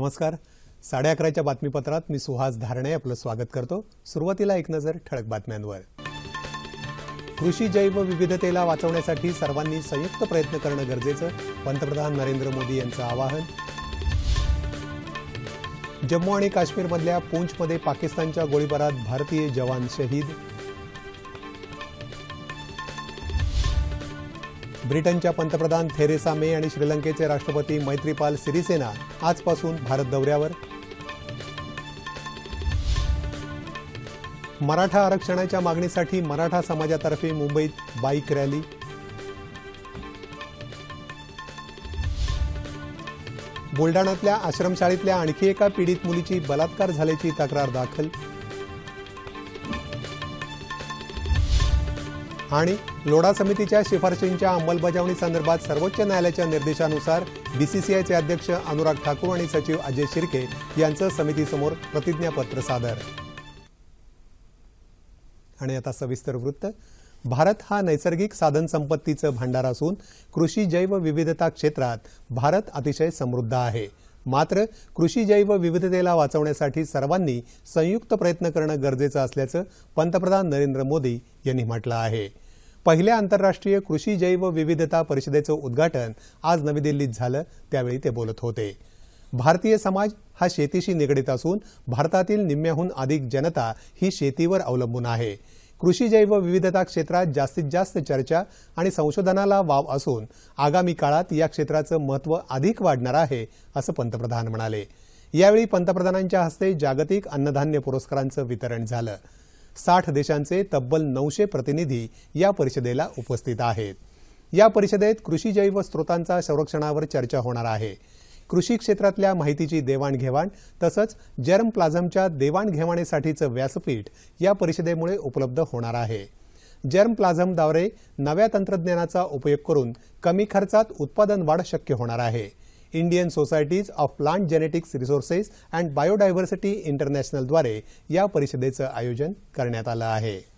नमस्कार. साडे अकराच्या बातमीपत्रात मी सुहास धारणे आपलं स्वागत करतो. सुरुवातीला एक नजर ठळक बातम्यांवर. कृषी जैव विविधतेला वाचवण्यासाठी सर्वांनी संयुक्त प्रयत्न करणं गरजेचं पंतप्रधान नरेंद्र मोदी यांचं आवाहन. जम्मू आणि काश्मीरमधल्या पूंछमध्ये पाकिस्तानच्या गोळीबारात भारतीय जवान शहीद. ब्रिटनच्या पंतप्रधान थेरेसा मे आणि श्रीलंकेचे राष्ट्रपती मैत्रीपाल सिरिसेना आजपासून भारत दौऱ्यावर. मराठा आरक्षणाच्या मागणीसाठी मराठा समाजातर्फे मुंबईत बाईक रॅली. बुलडाण्यातल्या आश्रमशाळेतल्या आणखी एका पीडित मुलीची बलात्कार झाल्याची तक्रार दाखल. आणि लोढा समितीच्या शिफारशींच्या अंमलबजावणीसंदर्भात सर्वोच्च न्यायालयाच्या निर्देशानुसार बीसीसीआयचे अध्यक्ष अनुराग ठाकूर आणि सचिव अजय शिर्के यांचं समितीसमोर प्रतिज्ञापत्र सादर. आणि आता सविस्तर वृत्त. भारत हा नैसर्गिक साधनसंपत्तीचं भांडार असून कृषी जैवविविधता क्षेत्रात भारत अतिशय समृद्ध आहे. मात्र कृषी जैव विविधतेला वाचवण्यासाठी सर्वांनी संयुक्त प्रयत्न करणं गरजेचं असल्याचं पंतप्रधान नरेंद्र मोदी यांनी म्हटलं आहे. पहिल्या आंतरराष्ट्रीय कृषी जैव विविधता परिषदेचं उद्घाटन आज नवी दिल्लीत झालं त्यावेळी ते बोलत होते. भारतीय समाज हा शेतीशी निगडीत असून भारतातील निम्म्याहून अधिक जनता ही शेतीवर अवलंबून आहे. कृषी जैव विविधता क्षेत्रात जास्तीत जास्त चर्चा आणि संशोधनाला वाव असून आगामी काळात या क्षेत्राचं महत्त्व अधिक वाढणार आहे असं पंतप्रधान म्हणाले. यावेळी पंतप्रधानांच्या हस्ते जागतिक अन्नधान्य पुरस्कारांचं वितरण झालं. साठ देशांचे तब्बल नऊशे प्रतिनिधी या परिषदेला उपस्थित आहेत. या परिषदेत कृषी जैव स्रोतांचा संरक्षणावर चर्चा होणार आहे. कृषी क्षेत्रातल्या माहितीची देवाणघेवाण तसंच जर्म प्लाझमच्या देवाणघेवाणीसाठीचं व्यासपीठ या परिषदेमुळे उपलब्ध होणार आहे. जर्म प्लाझमद्वारे नव्या तंत्रज्ञानाचा उपयोग करून कमी खर्चात उत्पादन वाढ शक्य होणार आहे. Indian societies of plant genetics resources and biodiversity इंटरनॅशनलद्वारे या परिषदेचं आयोजन करण्यात आलं आहे.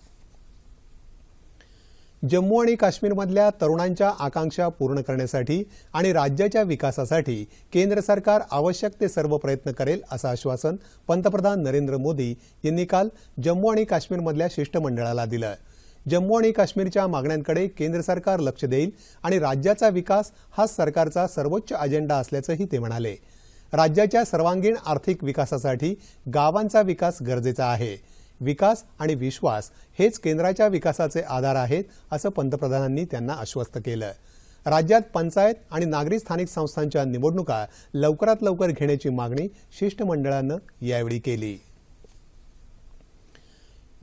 जम्मू आणि काश्मीरमधल्या तरुणांच्या आकांक्षा पूर्ण करण्यासाठी आणि राज्याच्या विकासासाठी केंद्र सरकार आवश्यक ते सर्व प्रयत्न करेल असं आश्वासन पंतप्रधान नरेंद्र मोदी यांनी काल जम्मू आणि काश्मीरमधल्या शिष्टमंडळाला दिलं. जम्मू आणि काश्मीरच्या मागण्यांकडे केंद्र सरकार लक्ष देईल आणि राज्याचा विकास हा सरकारचा सर्वोच्च अजेंडा असल्याचंही ते म्हणाले. राज्याच्या सर्वांगीण आर्थिक विकासासाठी गावांचा विकास गरजेचा आहे. विकास आणि विश्वास हेच केंद्राच्या विकासाचे आधार आहेत असं पंतप्रधानांनी त्यांना आश्वस्त केलं राज्यात पंचायत आणि नागरी स्थानिक संस्थांच्या निवडणुका लवकरात लवकर घेण्याची मागणी शिष्टमंडळानं यावेळी केली.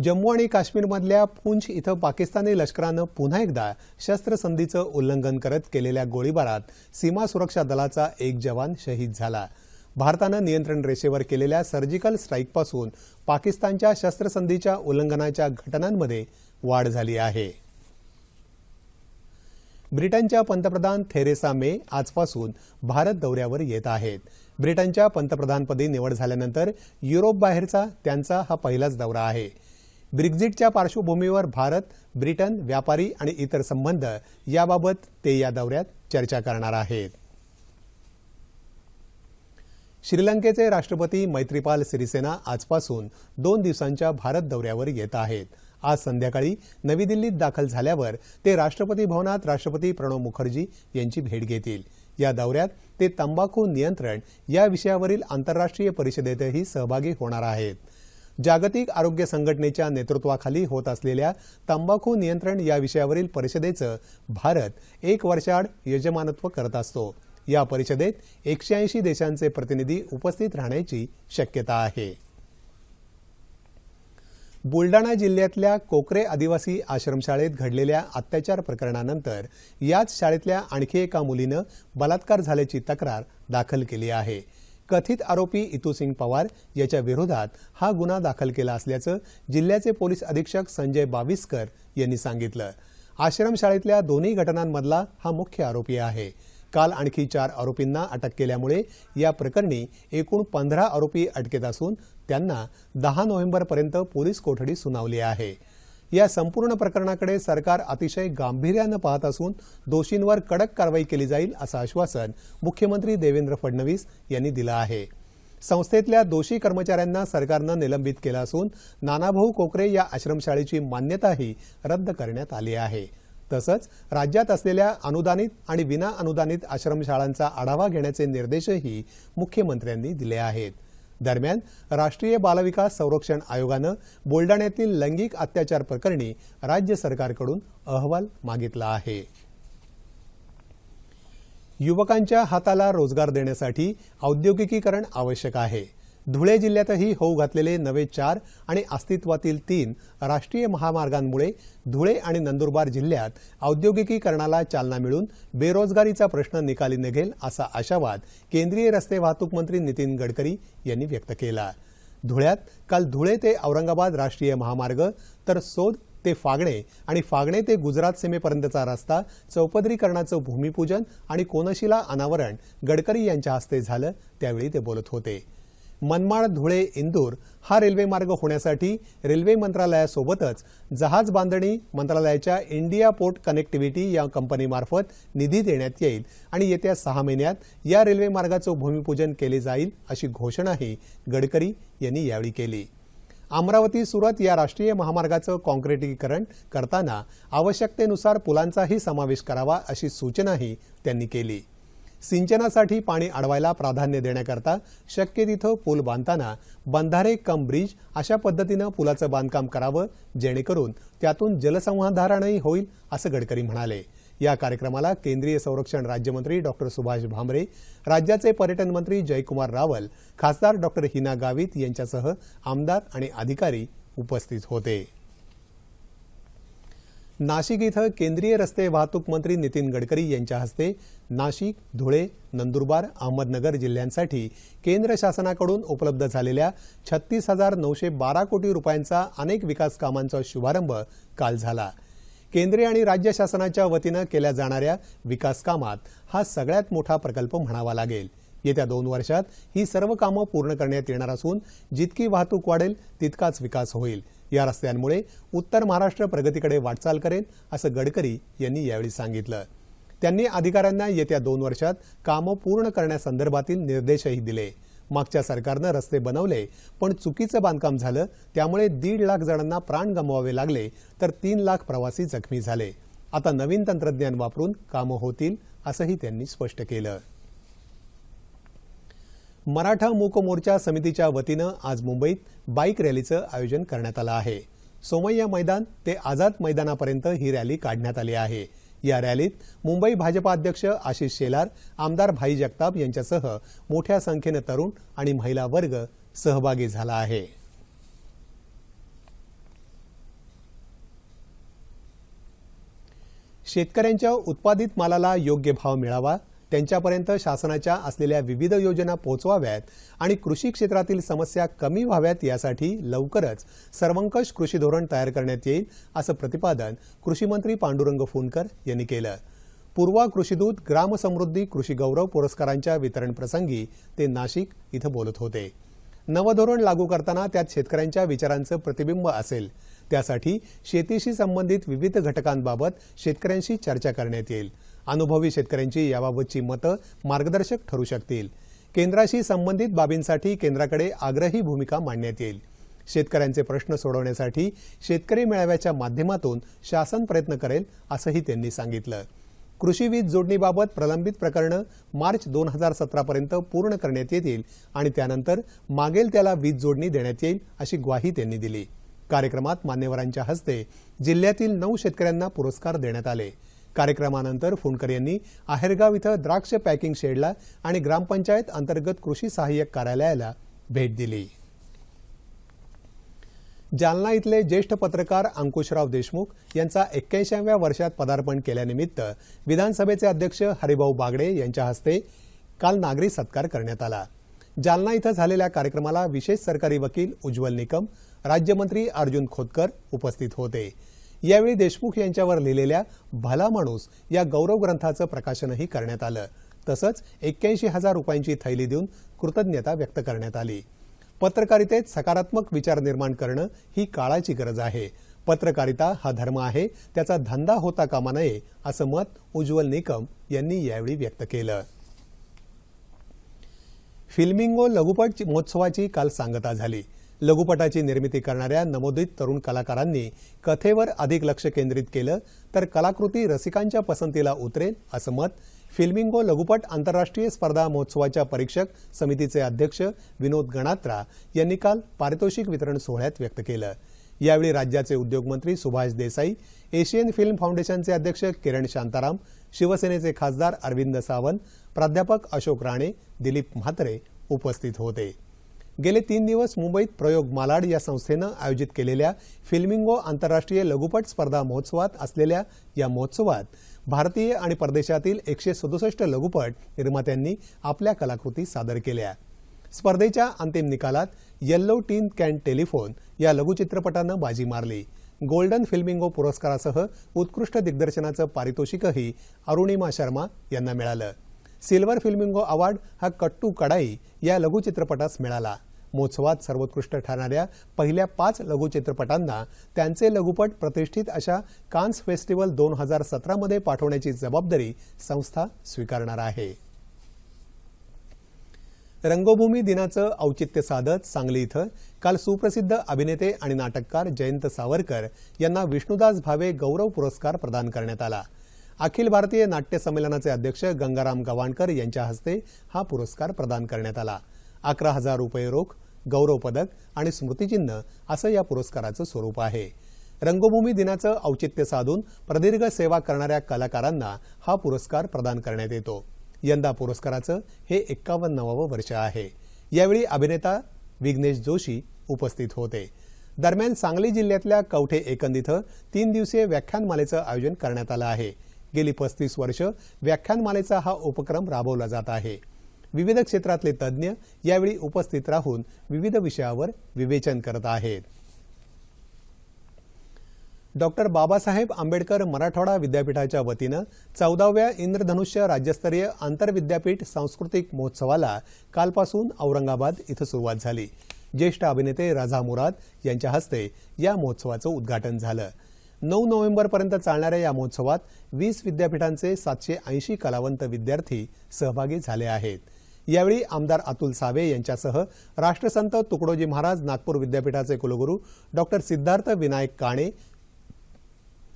जम्मू आणि काश्मीरमधल्या पूंछ इथं पाकिस्तानी लष्करानं पुन्हा एकदा शस्त्रसंधीचं उल्लंघन करत केलेल्या गोळीबारात सीमा सुरक्षा दलाचा एक जवान शहीद झाला. भारतानं नियंत्रण रेषेवर केलेल्या सर्जिकल स्ट्राईकपासून पाकिस्तानच्या शस्त्रसंधीच्या उल्लंघनाच्या घटनांमध्ये वाढ झाली आहे. ब्रिटनच्या पंतप्रधान थेरेसा मे आजपासून भारत दौऱ्यावर येत आहेत. ब्रिटनच्या पंतप्रधानपदी निवड झाल्यानंतर युरोपबाहेरचा त्यांचा हा पहिलाच दौरा आहे. ब्रिक्झिटच्या पार्श्वभूमीवर भारत ब्रिटन व्यापारी आणि इतर संबंध याबाबत ते या दौऱ्यात चर्चा करणार आहेत. श्रीलंकेचे राष्ट्रपती मैत्रीपाल सिरिसेना आजपासून दोन दिवसांच्या भारत दौऱ्यावर येत आहेत. आज संध्याकाळी नवी दिल्लीत दाखल झाल्यावर ते राष्ट्रपती भवनात राष्ट्रपती प्रणव मुखर्जी यांची भेट घेतील. या दौऱ्यात ते तंबाखू नियंत्रण या विषयावरील आंतरराष्ट्रीय परिषदेतही सहभागी होणार आहेत. जागतिक आरोग्य संघटनेच्या नेतृत्वाखाली होत असलेल्या तंबाखू नियंत्रण या विषयावरील परिषदेचं भारत एक वर्षाआड यजमानत्व करत असतो. या परिषदेत एकशे ऐंशी देशांचे प्रतिनिधी उपस्थित राहण्याची शक्यता आहे. बुलडाणा जिल्ह्यातल्या कोकरे आदिवासी आश्रमशाळेत घडलेल्या अत्याचार प्रकरणानंतर याच शाळेतल्या आणखी एका मुलीनं बलात्कार झाल्याची तक्रार दाखल केली आहे. कथित आरोपी इतूसिंग पवार याच्या विरोधात हा गुन्हा दाखल केला असल्याचं जिल्ह्याचे पोलीस अधीक्षक संजय बाविस्कर यांनी सांगितलं. आश्रमशाळेतल्या दोन्ही घटनांमधला हा मुख्य आरोपी आहे. काल आणखी चार आरोपींना अटक केल्यामुळे या प्रकरणी एकूण पंधरा आरोपी अटकेत असून त्यांना दहा नोव्हेंबरपर्यंत पोलीस कोठडी सुनावली आहे. या संपूर्ण प्रकरणाकडे सरकार अतिशय गांभीर्यानं पाहत असून दोषींवर कडक कारवाई केली जाईल असं आश्वासन मुख्यमंत्री देवेंद्र फडणवीस यांनी दिलं आहे. संस्थेतल्या दोषी कर्मचाऱ्यांना सरकारनं निलंबित केलं असून नानाभाऊ कोकरे या आश्रमशाळेची मान्यताही रद्द करण्यात आली आहे. तसंच राज्यात असलेल्या अनुदानित आणि विना अनुदानित आश्रमशाळांचा आढावा घेण्याचे निर्देशही मुख्यमंत्र्यांनी दिले आहेत. दरम्यान राष्ट्रीय बालविकास संरक्षण आयोगानं बुलडाण्यातील लैंगिक अत्याचार प्रकरणी राज्य सरकारकडून अहवाल मागितला आहे. युवकांच्या हाताला रोजगार देण्यासाठी औद्योगिकीकरण आवश्यक आहे. धुळे जिल्ह्यातही होऊ घातलेले नवे चार आणि अस्तित्वातील तीन राष्ट्रीय महामार्गांमुळे धुळे आणि नंदुरबार जिल्ह्यात औद्योगिकीकरणाला चालना मिळून बेरोजगारीचा प्रश्न निकाली निघेल असा आशावाद केंद्रीय रस्ते वाहतूक मंत्री नितीन गडकरी यांनी व्यक्त केला. धुळ्यात काल धुळे ते औरंगाबाद राष्ट्रीय महामार्ग तर सोद ते फागणे आणि फागणे ते गुजरात सीमेपर्यंतचा रस्ता चौपदरीकरणाचं भूमिपूजन आणि कोनशिला अनावरण गडकरी यांच्या हस्ते झालं त्यावेळी ते बोलत होते. मनमाड धुळे इंदूर हा रेल्वे मार्ग होण्यासाठी रेल्वे मंत्रालयासोबतच जहाज बांधणी मंत्रालयाच्या इंडिया पोर्ट कनेक्टिव्हिटी या कंपनीमार्फत निधी देण्यात येईल आणि येत्या सहा महिन्यात या रेल्वे मार्गाचं भूमिपूजन केले जाईल अशी घोषणाही गडकरी यांनी यावेळी केली. अमरावती सुरत या राष्ट्रीय महामार्गाचं कॉन्क्रिटीकरण करताना आवश्यकतेनुसार पुलांचाही समावेश करावा अशी सूचनाही त्यांनी केली. सिंचनासाठी पाणी अडवायला प्राधान्य देण्याकरता शक्य तिथं पूल बांधताना बंधारे कम ब्रिज अशा पद्धतीनं पुलाचं बांधकाम करावं जेणेकरून त्यातून जलसंधारणही होईल असं गडकरी म्हणाले. या कार्यक्रमाला केंद्रीय संरक्षण राज्यमंत्री डॉक्टर सुभाष भामरे राज्याचे पर्यटन मंत्री जयकुमार रावल खासदार डॉक्टर हिना गावित यांच्यासह आमदार आणि अधिकारी उपस्थित होते. नाशिक इथं केंद्रीय रस्ते वाहतूक मंत्री नितीन गडकरी यांच्या हस्ते नाशिक धुळे नंदुरबार अहमदनगर जिल्ह्यांसाठी केंद्र शासनाकडून उपलब्ध झालेल्या छत्तीस हजार नऊशे बारा कोटी रुपयांचा अनेक विकास कामांचा शुभारंभ काल झाला. केंद्रीय आणि राज्य शासनाच्या वतीनं केल्या जाणाऱ्या विकास कामात हा सगळ्यात मोठा प्रकल्प म्हणावा लागेल. येत्या दोन वर्षात ही सर्व कामं पूर्ण करण्यात येणार असून जितकी वाहतूक वाढेल तितकाच विकास होईल. या रस्त्यांमुळे उत्तर महाराष्ट्र प्रगतीकडे वाटचाल करेल असं गडकरी यांनी यावेळी सांगितलं. त्यांनी अधिकाऱ्यांना येत्या दोन वर्षात कामं पूर्ण करण्यासंदर्भातील निर्देशही दिले. मागच्या सरकारनं रस्ते बनवले पण चुकीचं बांधकाम झालं त्यामुळे दीड लाख जणांना प्राण गमवावे लागले तर तीन लाख प्रवासी जखमी झाले. आता नवीन तंत्रज्ञान वापरून कामं होतील असंही त्यांनी स्पष्ट केलं. मराठा मूक मोर्चा समितीच्या वतीनं आज मुंबईत बाईक रॅलीचं आयोजन करण्यात आलं आहे. सोमय्या मैदान ते आझाद मैदानापर्यंत ही रॅली काढण्यात आली आहे. या रॅलीत मुंबई भाजपा अध्यक्ष आशिष शेलार आमदार भाई जगताप यांच्यासह मोठ्या संख्येनं तरुण आणि महिला वर्ग सहभागी झाला आहे. शेतकऱ्यांच्या उत्पादित मालाला योग्य भाव मिळावा त्यांच्यापर्यंत शासनाच्या असलेल्या विविध योजना पोहोचवाव्यात आणि कृषी क्षेत्रातील समस्या कमी व्हाव्यात यासाठी लवकरच सर्वंकष कृषी धोरण तयार करण्यात येईल असं प्रतिपादन कृषीमंत्री पांडुरंग फुंडकर यांनी केलं. पूर्वा कृषीदूत ग्रामसमृद्धी कृषी गौरव पुरस्कारांच्या वितरण प्रसंगी ते नाशिक इथं बोलत होते. नवधोरण लागू करताना त्यात शेतकऱ्यांच्या विचारांचं प्रतिबिंब असेल. त्यासाठी शेतीशी संबंधित विविध घटकांबाबत शेतकऱ्यांशी चर्चा करण्यात येईल. अनुभवी शेतकऱ्यांची याबाबतची मतं मार्गदर्शक ठरू शकतील. केंद्राशी संबंधित बाबींसाठी केंद्राकडे आग्रही भूमिका मांडण्यात येईल. शेतकऱ्यांचे प्रश्न सोडवण्यासाठी शेतकरी मेळाव्याच्या माध्यमातून शासन प्रयत्न करेल असंही त्यांनी सांगितलं. कृषी वीज जोडणीबाबत प्रलंबित प्रकरणं मार्च दोन हजार सतरापर्यंत पूर्ण करण्यात येतील आणि त्यानंतर मागेल त्याला वीज जोडणी देण्यात येईल अशी ग्वाही त्यांनी दिली. कार्यक्रमात मान्यवरांच्या हस्ते जिल्ह्यातील नऊ शेतकऱ्यांना पुरस्कार देण्यात आले. कार्यक्रमानंतर फुंडकर यांनी आहेरगाव इथं द्राक्ष पॅकिंग शेडला आणि ग्रामपंचायत अंतर्गत कृषी सहाय्यक कार्यालयाला भेट दिली. जालना इथले ज्येष्ठ पत्रकार अंकुशराव देशमुख यांचा एक्क्याऐंशीव्या वर्षात पदार्पण केल्यानिमित्त विधानसभेचे अध्यक्ष हरिभाऊ बागडे यांच्या हस्ते काल नागरी सत्कार करण्यात आला. जालना इथं झालेल्या कार्यक्रमाला विशेष सरकारी वकील उज्ज्वल निकम राज्यमंत्री अर्जुन खोतकर उपस्थित होते. यावेळी देशमुख यांच्यावर लिहिलेल्या भला माणूस या गौरव ग्रंथाचं प्रकाशनही करण्यात आलं. तसंच एक्क्याऐंशी हजार रुपयांची थैली देऊन कृतज्ञता व्यक्त करण्यात आली. पत्रकारितेत सकारात्मक विचार निर्माण करणं ही काळाची गरज आहे. पत्रकारिता हा धर्म आहे. त्याचा धंदा होता कामा नये असं मत उज्ज्वल निकम यांनी यावेळी व्यक्त केलं. फिल्मिंगो लघुपट महोत्सवाची काल सांगता झाली. लघुपटाची निर्मिती करणाऱ्या नवोदित तरुण कलाकारांनी कथेवर अधिक लक्ष केंद्रित केलं तर कलाकृती रसिकांच्या पसंतीला उतरेल असं मत फिल्मिंगो लघुपट आंतरराष्ट्रीय स्पर्धा महोत्सवाच्या परीक्षक समितीचे अध्यक्ष विनोद गणात्रा यांनी काल पारितोषिक वितरण सोहळ्यात व्यक्त केलं. यावेळी राज्याचे उद्योगमंत्री सुभाष देसाई एशियन फिल्म फाउंडेशनचे अध्यक्ष किरण शांताराम शिवसेनेचे खासदार अरविंद सावंत प्राध्यापक अशोक राणे दिलीप म्हात्रे उपस्थित होते. गेले तीन दिवस मुंबईत प्रयोग मालाड या संस्थेनं आयोजित केलेल्या फिल्मिंगो आंतरराष्ट्रीय लघुपट स्पर्धा महोत्सवात असलेल्या या महोत्सवात भारतीय आणि परदेशातील एकशे सदुसष्ट लघुपट निर्मात्यांनी आपल्या कलाकृती सादर केल्या. स्पर्धेच्या अंतिम निकालात येल्लो टीन कॅन टेलिफोन या लघुचित्रपटानं बाजी मारली. गोल्डन फिल्मिंगो पुरस्कारासह उत्कृष्ट दिग्दर्शनाचं पारितोषिकही अरुणिमा शर्मा यांना मिळालं. सिल्वर फिल्मिंगो अवॉर्ड हा कट्टू कडाई या लघुचित्रपटास मिळाला. महोत्सवात सर्वोत्कृष्ट ठरणाऱ्या पहिल्या पाच लघुचित्रपटांना त्यांचे लघुपट प्रतिष्ठित अशा कान्स फेस्टिवल दोन हजार सतरामध्ये पाठवण्याची जबाबदारी संस्था स्वीकारणार आहे. रंगभूमी दिनाचं औचित्य साधत सांगली इथं काल सुप्रसिद्ध अभिनेते आणि नाटककार जयंत सावरकर यांना विष्णुदास भावे गौरव पुरस्कार प्रदान करण्यात आला. अखिल भारतीय नाट्य संमेलनाचे अध्यक्ष गंगाराम गवाणकर यांच्या हस्ते हा पुरस्कार प्रदान करण्यात आला. अकरा हजार रुपये रोख गौरव पदक आणि स्मृतिचिन्ह असं या पुरस्काराचं स्वरूप आहे. रंगभूमी दिनाचं औचित्य साधून प्रदीर्घ सेवा करणाऱ्या कलाकारांना हा पुरस्कार प्रदान करण्यात येतो. यंदा पुरस्काराचं हे एक्कावन्नावं वर्ष आहे. यावेळी अभिनेता विघ्नेश जोशी उपस्थित होते. दरम्यान सांगली जिल्ह्यातल्या कवठे एकंद इथं तीन दिवसीय व्याख्यानमालेचं आयोजन करण्यात आलं आहे. गेली पस्तीस वर्ष व्याख्यानमालेचा हा उपक्रम राबवला जात आहे. विविध क्षेत्रातले तज्ज्ञ यावेळी उपस्थित राहून विविध विषयावर विवेचन करत आहेत. डॉक्टर बाबासाहेब आंबेडकर मराठवाडा विद्यापीठाच्या वतीनं चौदाव्या इंद्रधनुष्य राज्यस्तरीय आंतरविद्यापीठ सांस्कृतिक महोत्सवाला कालपासून औरंगाबाद इथं सुरुवात झाली. ज्येष्ठ अभिनेते रझा मुराद यांच्या हस्ते या महोत्सवाचं उद्घाटन झालं. नऊ नोव्हेंबरपर्यंत चालणाऱ्या या महोत्सवात वीस विद्यापीठांचे सातशे ऐंशी कलावंत विद्यार्थी सहभागी झाले आहेत. यावेळी आमदार अतुल सावे यांच्यासह राष्ट्रसंत तुकडोजी महाराज नागपूर विद्यापीठाचे कुलगुरू डॉक्टर सिद्धार्थ विनायक काणे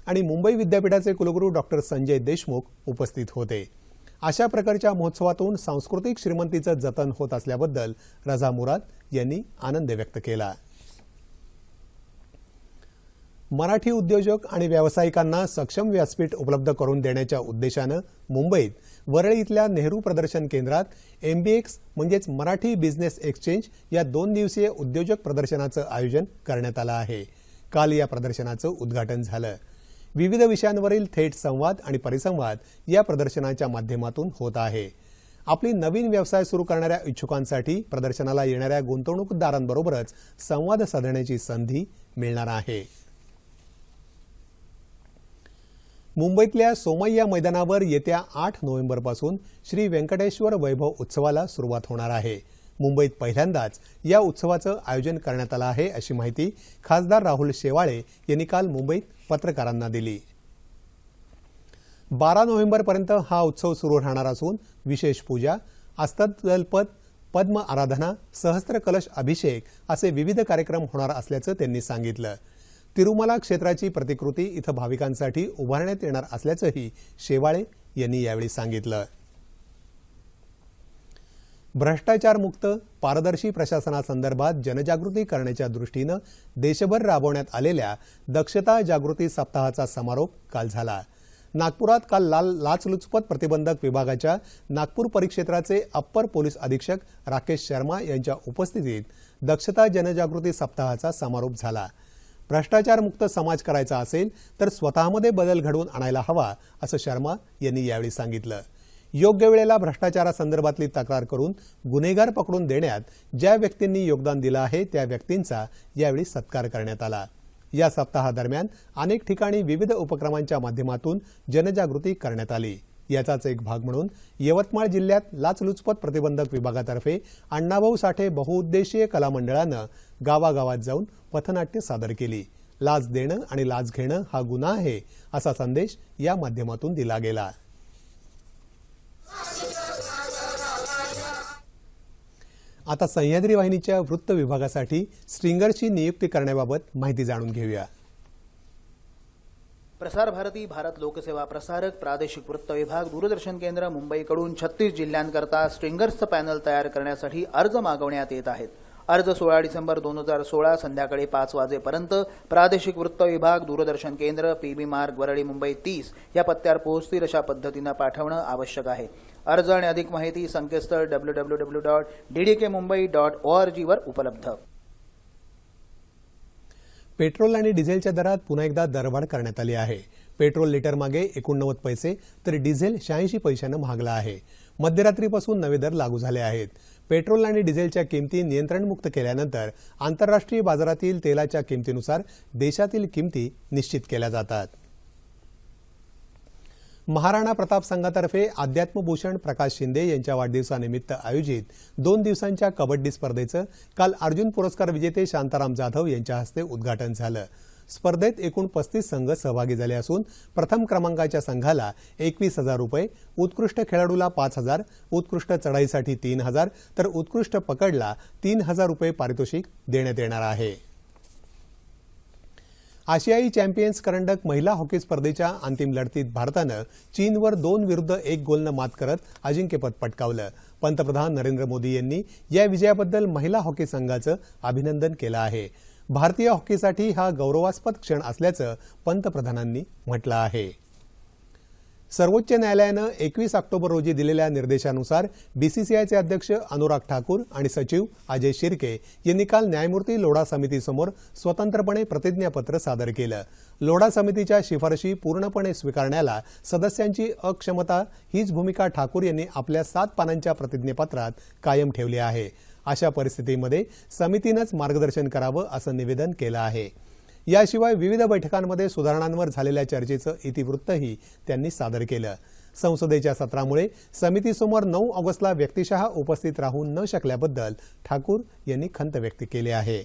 आणि मुंबई विद्यापीठाचे कुलगुरू डॉक्टर संजय देशमुख उपस्थित होते. अशा प्रकारच्या महोत्सवातून सांस्कृतिक श्रीमंतीचं जतन होत असल्याबद्दल रझा मुराद यांनी आनंद व्यक्त केला. मराठी उद्योजक आणि व्यावसायिकांना सक्षम व्यासपीठ उपलब्ध करून देण्याच्या उद्देशानं मुंबईत वरळी इथल्या नेहरू प्रदर्शन केंद्रात एमबीएक्स म्हणजेच मराठी बिझनेस एक्सचेंज या दोन दिवसीय उद्योजक प्रदर्शनाचं आयोजन करण्यात आलं आहे. काल या प्रदर्शनाचं उद्घाटन झालं. विविध विषयांवरील थेट संवाद आणि परिसंवाद या प्रदर्शनाच्या माध्यमातून होत आहे. आपली नवीन व्यवसाय सुरू करणाऱ्या इच्छुकांसाठी प्रदर्शनाला येणाऱ्या गुंतवणूकदारांबरोबरच संवाद साधण्याची संधी मिळणार आहे. मुंबईतल्या सोमय्या मैदानावर येत्या आठ नोव्हेंबरपासून श्री व्यंकटेश्वर वैभव उत्सवाला सुरुवात होणार आहे. मुंबईत पहिल्यांदाच या उत्सवाचं आयोजन करण्यात आलं आहे अशी माहिती खासदार राहुल शेवाळे यांनी काल मुंबईत पत्रकारांना दिली. बारा नोव्हेंबरपर्यंत हा उत्सव सुरू राहणार असून विशेष पूजा अस्तदलपद पद्म आराधना सहस्त्र कलश अभिषेक असे विविध कार्यक्रम होणार असल्याचं त्यांनी सांगितलं. तिरुमला क्षेत्राची प्रतिकृती इथं भाविकांसाठी उभारण्यात येणार असल्याचंही शेवाळे यांनी यावेळी सांगितलं. भ्रष्टाचारमुक्त पारदर्शी प्रशासनासंदर्भात जनजागृती करण्याच्या दृष्टीनं देशभर राबवण्यात आलेल्या दक्षता जागृती सप्ताहाचा समारोप काल झाला. नागपुरात काल लाल लाचलुचपत प्रतिबंधक विभागाच्या नागपूर परिक्षेत्राचे अप्पर पोलीस अधीक्षक राकेश शर्मा यांच्या उपस्थितीत दक्षता जनजागृती सप्ताहाचा समारोप झाला. भ्रष्टाचारमुक्त समाज करायचा असेल तर स्वतःमध्ये बदल घडवून आणायला हवा असं शर्मा यांनी यावेळी सांगितलं. योग्य वेळेला भ्रष्टाचारासंदर्भातली तक्रार करून गुन्हेगार पकडून देण्यात ज्या व्यक्तींनी योगदान दिलं आहे त्या व्यक्तींचा यावेळी सत्कार करण्यात आला. या सप्ताहादरम्यान अनेक ठिकाणी विविध उपक्रमांच्या माध्यमातून जनजागृती करण्यात आली. याचाच एक भाग म्हणून यवतमाळ जिल्ह्यात लाचलुचपत प्रतिबंधक विभागातर्फे अण्णाभाऊ साठे बहुउद्देशीय कला मंडळानं गावागावात जाऊन पथनाट्य सादर केली. लाच देणं आणि लाच घेणं हा गुन्हा आहे असा संदेश या माध्यमातून दिला गेला. आता सह्याद्री वाहिनीच्या वृत्त विभागासाठी स्ट्रिंगरची नियुक्ती करण्याबाबत माहिती जाणून घेऊया. प्रसार भारती भारत लोकसेवा प्रसारक प्रादेशिक वृत्त विभाग दूरदर्शन केंद्र मुंबईकडून छत्तीस जिल्ह्यांकरता स्ट्रिंगर्सचं पॅनल तयार करण्यासाठी अर्ज मागवण्यात येत आहेत. अर्ज सोळा डिसेंबर दोन हजार सोळा संध्याकाळी पाच वाजेपर्यंत प्रादेशिक वृत्त विभाग दूरदर्शन केंद्र पीबी मार्ग वरळी मुंबई तीस या पत्त्यावर पोहोचतील अशा पद्धतीनं पाठवणं आवश्यक आहे. अर्ज आणि अधिक माहिती संकेतस्थळ W W W dot DDK Mumbai dot O R जीवर उपलब्ध. पेट्रोल आणि डिझेलच्या दरात पुन्हा एकदा दरवाढ करण्यात आली आहे. पेट्रोल लिटर मागे एकोणनव्वद पैसे तर डिझेल शहाऐंशी पैशानं महागला आहे. मध्यरात्रीपासून नवे दर लागू झाले आहेत. पेट्रोल आणि डिझेलच्या किमती नियंत्रणमुक्त केल्यानंतर आंतरराष्ट्रीय बाजारातील तेलाच्या किमतीनुसार देशातील किमती निश्चित केल्या जातात. महाराणा प्रताप संघातर्फे अध्यात्मभूषण प्रकाश शिंदे यांच्या वाढदिवसानिमित्त आयोजित दोन दिवसांच्या कबड्डी स्पर्धेचं काल अर्जुन पुरस्कार विजेते शांताराम जाधव यांच्या हस्ते उद्घाटन झालं. स्पर्धेत एकूण पस्तीस संघ सहभागी झाले असून प्रथम क्रमांकाच्या संघाला एकवीस हजार रुपये उत्कृष्ट खेळाडूला पाच हजार उत्कृष्ट चढाईसाठी तीन हजार तर उत्कृष्ट पकडला तीन हजार रुपये पारितोषिक देण्यात येणार आहे. आशियाई चॅम्पियन्स करंडक महिला हॉकी स्पर्धेच्या अंतिम लढतीत भारतानं चीनवर दोन विरुद्ध एक गोलनं मात करत अजिंक्यपद पटकावलं. पंतप्रधान नरेंद्र मोदी यांनी या विजयाबद्दल महिला हॉकी संघाचं अभिनंदन केलं आहे. भारतीय हॉकीसाठी हा गौरवास्पद क्षण असल्याचं पंतप्रधानांनी म्हटलं आहे. सर्वोच्च न्यायालयानं एकवीस ऑक्टोबर रोजी दिलेल्या निर्देशानुसार बीसीसीआयचे अध्यक्ष अनुराग ठाकूर आणि सचिव अजय शिर्के यांनी काल न्यायमूर्ती लोढा समितीसमोर स्वतंत्रपणे प्रतिज्ञापत्र सादर केलं. लोढा समितीच्या शिफारशी पूर्णपणे स्वीकारण्याला सदस्यांची अक्षमता हीच भूमिका ठाकूर यांनी आपल्या सात पानांच्या प्रतिज्ञापत्रात कायम ठेवली आहे. अशा परिस्थितीमध्ये समितीनंच मार्गदर्शन करावं असं निवेदन केलं आहे. याशिवाय विविध बैठकांमध्ये सुधारणांवर झालेल्या चर्चेचं इतिवृत्तही त्यांनी सादर केलं. संसदेच्या सत्रामुळे समितीसमोर नऊ ऑगस्टला व्यक्तिशः उपस्थित राहू न शकल्याबद्दल ठाकूर यांनी खंत व्यक्त केली आहे.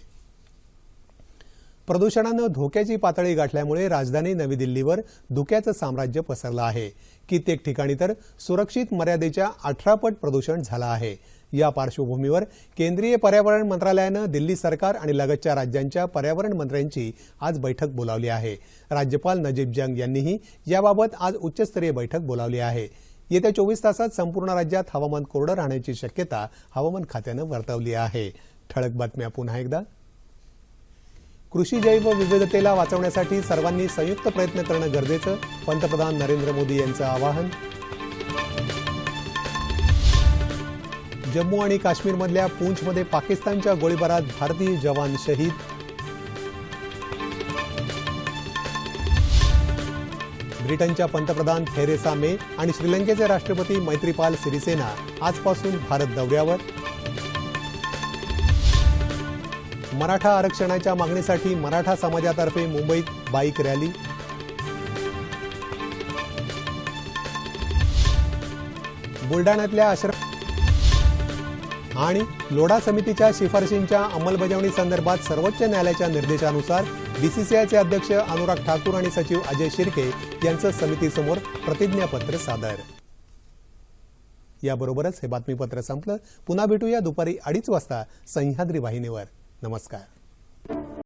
प्रदूषणानं धोक्याची पातळी गाठल्यामुळे राजधानी नवी दिल्लीवर धुक्याचं साम्राज्य पसरलं आहे. कित्येक ठिकाणी तर सुरक्षित मर्यादेच्या अठरा पट प्रदूषण झालं आहे. या पार्श्वभूमीवर केंद्रीय पर्यावरण मंत्रालयानं दिल्ली सरकार आणि लगतच्या राज्यांच्या पर्यावरण मंत्र्यांची आज बैठक बोलावली आहे. राज्यपाल नजीब जंग यांनीही याबाबत आज उच्चस्तरीय बैठक बोलावली आहे. येत्या चोवीस तासात संपूर्ण राज्यात हवामान कोरडं राहण्याची शक्यता हवामान खात्यानं वर्तवली आहे. ठळक बातम्या पुन्हा एकदा. कृषी जैव विविधतेला वाचवण्यासाठी सर्वांनी संयुक्त प्रयत्न करणं गरजेचं पंतप्रधान नरेंद्र मोदी यांचं आवाहन जम्मू आणि काश्मीरमधल्या पूंछमध्ये पाकिस्तानच्या गोळीबारात भारतीय जवान शहीद. ब्रिटनच्या पंतप्रधान थेरेसा मे आणि श्रीलंकेचे राष्ट्रपती मैत्रीपाल सिरिसेना आजपासून भारत दौऱ्यावर. मराठा आरक्षणाच्या मागणीसाठी मराठा समाजातर्फे मुंबईत बाईक रॅली. बुलढाण्यातल्या आश्रम आणि लोढा समितीच्या शिफारशींच्या अंमलबजावणी संदर्भात सर्वोच्च न्यायालयाच्या निर्देशानुसार बीसीसीआयचे अध्यक्ष अनुराग ठाकूर आणि सचिव अजय शिर्के यांचं समितीसमोर प्रतिज्ञापत्र सादर. याबरोबरच हे बातमीपत्र संपलं. पुन्हा भेटूया दुपारी अडीच वाजता सह्याद्री वाहिनीवर. नमस्कार.